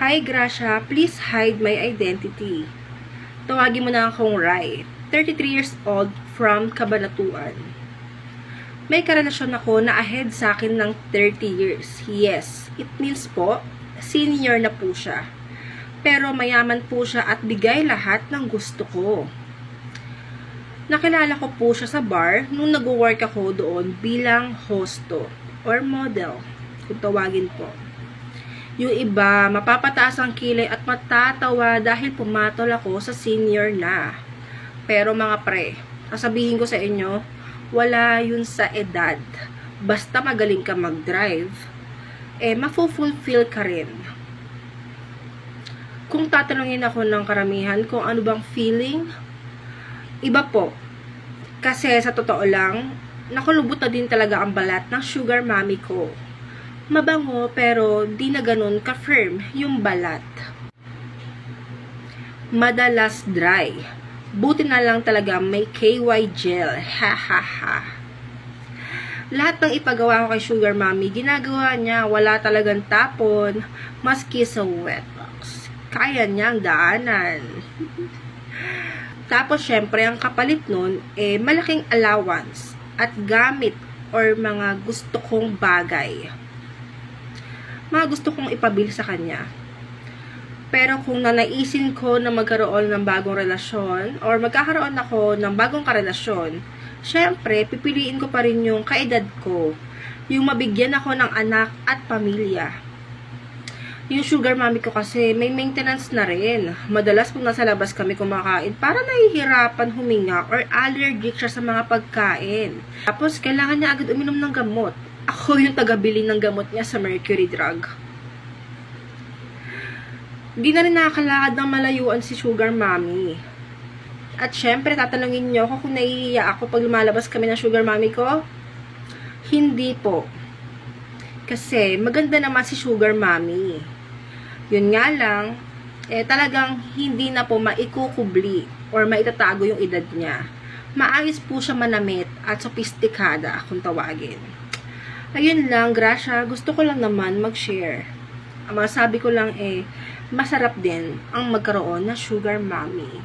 Hi Gracia, please hide my identity. Tawagin mo na akong Rai, 33 years old from Cabanatuan. May karelasyon ako na ahead sa akin ng 30 years. Yes, it means po, senior na po siya. Pero mayaman po siya at bigay lahat ng gusto ko. Nakilala ko po siya sa bar nung nag-work ako doon bilang hosto or model, kung tawagin po. Yung iba, mapapataas ang kilay at matatawa dahil pumatol ako sa senior na. Pero mga pre, sasabihin ko sa inyo, wala yun sa edad. Basta magaling ka mag-drive, eh, mafulfill ka rin. Kung tatanungin ako ng karamihan kung ano bang feeling, iba po. Kasi sa totoo lang, nakulubot na din talaga ang balat ng sugar mommy ko. Mabango pero di na ganun ka-firm yung balat. Madalas dry. Buti na lang talaga may KY gel. Ha ha ha. Lahat ng ipagawa ko kay Sugar Mommy, ginagawa niya, wala talagang tapon, maski sa wet box. Kaya niyang daanan. Tapos, syempre, ang kapalit nun, eh, malaking allowance at gamit or mga gusto kong bagay. Mga gusto kong ipabili sa kanya. Pero kung nanaisin ko na magkaroon ng bagong relasyon or magkakaroon ako ng bagong karelasyon, syempre, pipiliin ko pa rin yung kaedad ko. Yung mabigyan ako ng anak at pamilya. Yung sugar mommy ko kasi may maintenance na rin. Madalas pag nasa labas kami kumakain, para nahihirapan huminga or allergic siya sa mga pagkain. Tapos, kailangan niya agad uminom ng gamot. Ako yung tagabili ng gamot niya sa Mercury Drug. Di na rin nakakalakad ng malayuan si Sugar Mommy. At syempre, tatanungin niyo ako kung naiiya ako pag lumalabas kami ng Sugar Mommy ko. Hindi po. Kasi maganda naman si Sugar Mommy. Yun nga lang, eh talagang hindi na po maikukubli or maitatago yung edad niya. Maayos po siya manamit at sopistikada kung tawagin. Ayun lang, Gracia, gusto ko lang naman mag-share. Ang masabi ko lang eh, masarap din ang magkaroon ng sugar mommy.